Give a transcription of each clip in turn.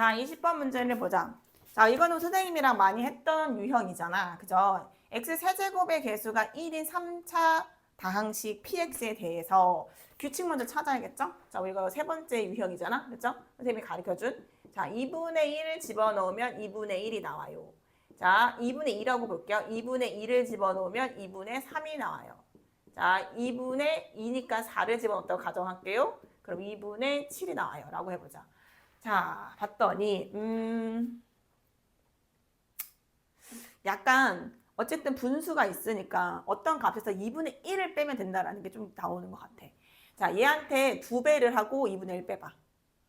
자, 20번 문제를 보자. 자, 이거는 선생님이랑 많이 했던 유형이잖아. 그죠? x 세제곱의 개수가 1인 3차 다항식 px에 대해서 규칙 먼저 찾아야겠죠? 자, 우리가 세 번째 유형이잖아. 그죠? 선생님이 가르쳐 준. 자, 2분의 1을 집어넣으면 2분의 1이 나와요. 자, 2분의 2라고 볼게요. 2분의 2를 집어넣으면 2분의 3이 나와요. 자, 2분의 2니까 4를 집어넣었다고 가정할게요. 그럼 2분의 7이 나와요. 라고 해보자. 자, 봤더니, 음, 약간, 어쨌든 분수가 있으니까 어떤 값에서 2분의 1을 빼면 된다라는 게 좀 나오는 것 같아. 자, 얘한테 두 배를 하고 2분의 1 빼봐.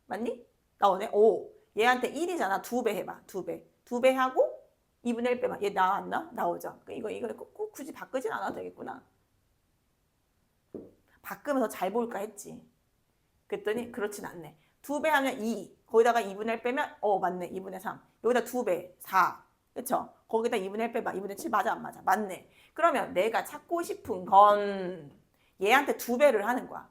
맞니? 나오네? 오. 얘한테 1이잖아. 두배 해봐. 두 배. 두배 하고 2분의 1 빼봐. 얘 나왔나? 나오죠. 그러니까 이거, 이거 꼭, 꼭 굳이 바꾸진 않아도 되겠구나. 바꾸면 더잘 볼까 했지. 그랬더니 그렇진 않네. 두배 하면 2. 거기다가 2분의 1 빼면 어 맞네. 2분의 3. 여기다 두 배. 4. 그쵸? 거기다 2분의 1 빼봐. 2분의 7 맞아 안 맞아? 맞네. 그러면 내가 찾고 싶은 건 얘한테 두 배를 하는 거야.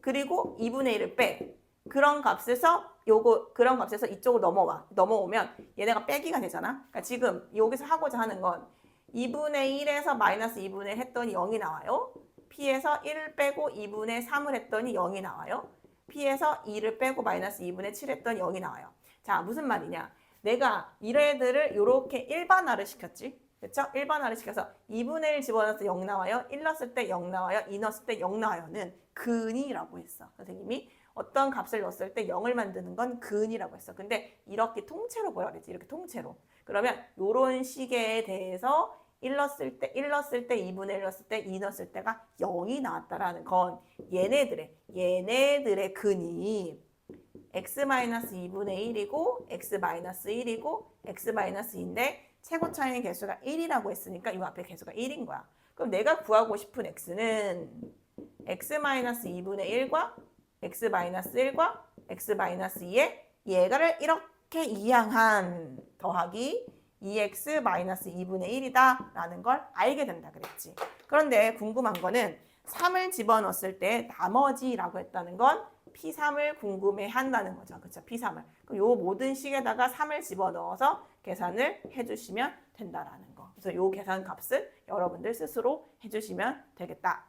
그리고 2분의 1을 빼. 그런 값에서 요거 그런 값에서 이쪽으로 넘어와. 넘어오면 얘네가 빼기가 되잖아. 그러니까 지금 여기서 하고자 하는 건 2분의 1에서 마이너스 2분의 1 했더니 0이 나와요. P에서 1을 빼고 2분의 3을 했더니 0이 나와요. P에서 2를 빼고 마이너스 2분의 7 했더니 0이 나와요. 자, 무슨 말이냐? 내가 이래들을 이렇게 일반화를 시켰지. 그렇죠? 일반화를 시켜서 2분의 1 집어넣어서 0 나와요. 1 넣었을 때 0 나와요. 2 넣었을 때 0 나와요는 근이라고 했어. 선생님이 어떤 값을 넣었을 때 0을 만드는 건 근이라고 했어. 근데 이렇게 통째로 뭐라 그랬지? 이렇게 통째로. 그러면 요런 식에 대해서 1 넣었을 때, 1 넣었을 때, 2분의 1 넣었을 때, 2 넣었을 때가 0이 나왔다라는 건 얘네들의, 얘네들의 근이 x-2분의 1이고, x-1이고, x-2인데, 최고 차이의 개수가 1이라고 했으니까 이 앞에 개수가 1인 거야. 그럼 내가 구하고 싶은 x는 x-2분의 1과 x-1과 x-2의 얘가를 이렇게 이항한 더하기 2x-2분의 1이다 라는 걸 알게 된다 그랬지. 그런데 궁금한 거는 3을 집어넣었을 때 나머지라고 했다는 건 P3을 궁금해 한다는 거죠. 그렇죠? P3을. 그럼 요 모든 식에다가 3을 집어넣어서 계산을 해주시면 된다라는 거. 그래서 요 계산 값을 여러분들 스스로 해주시면 되겠다.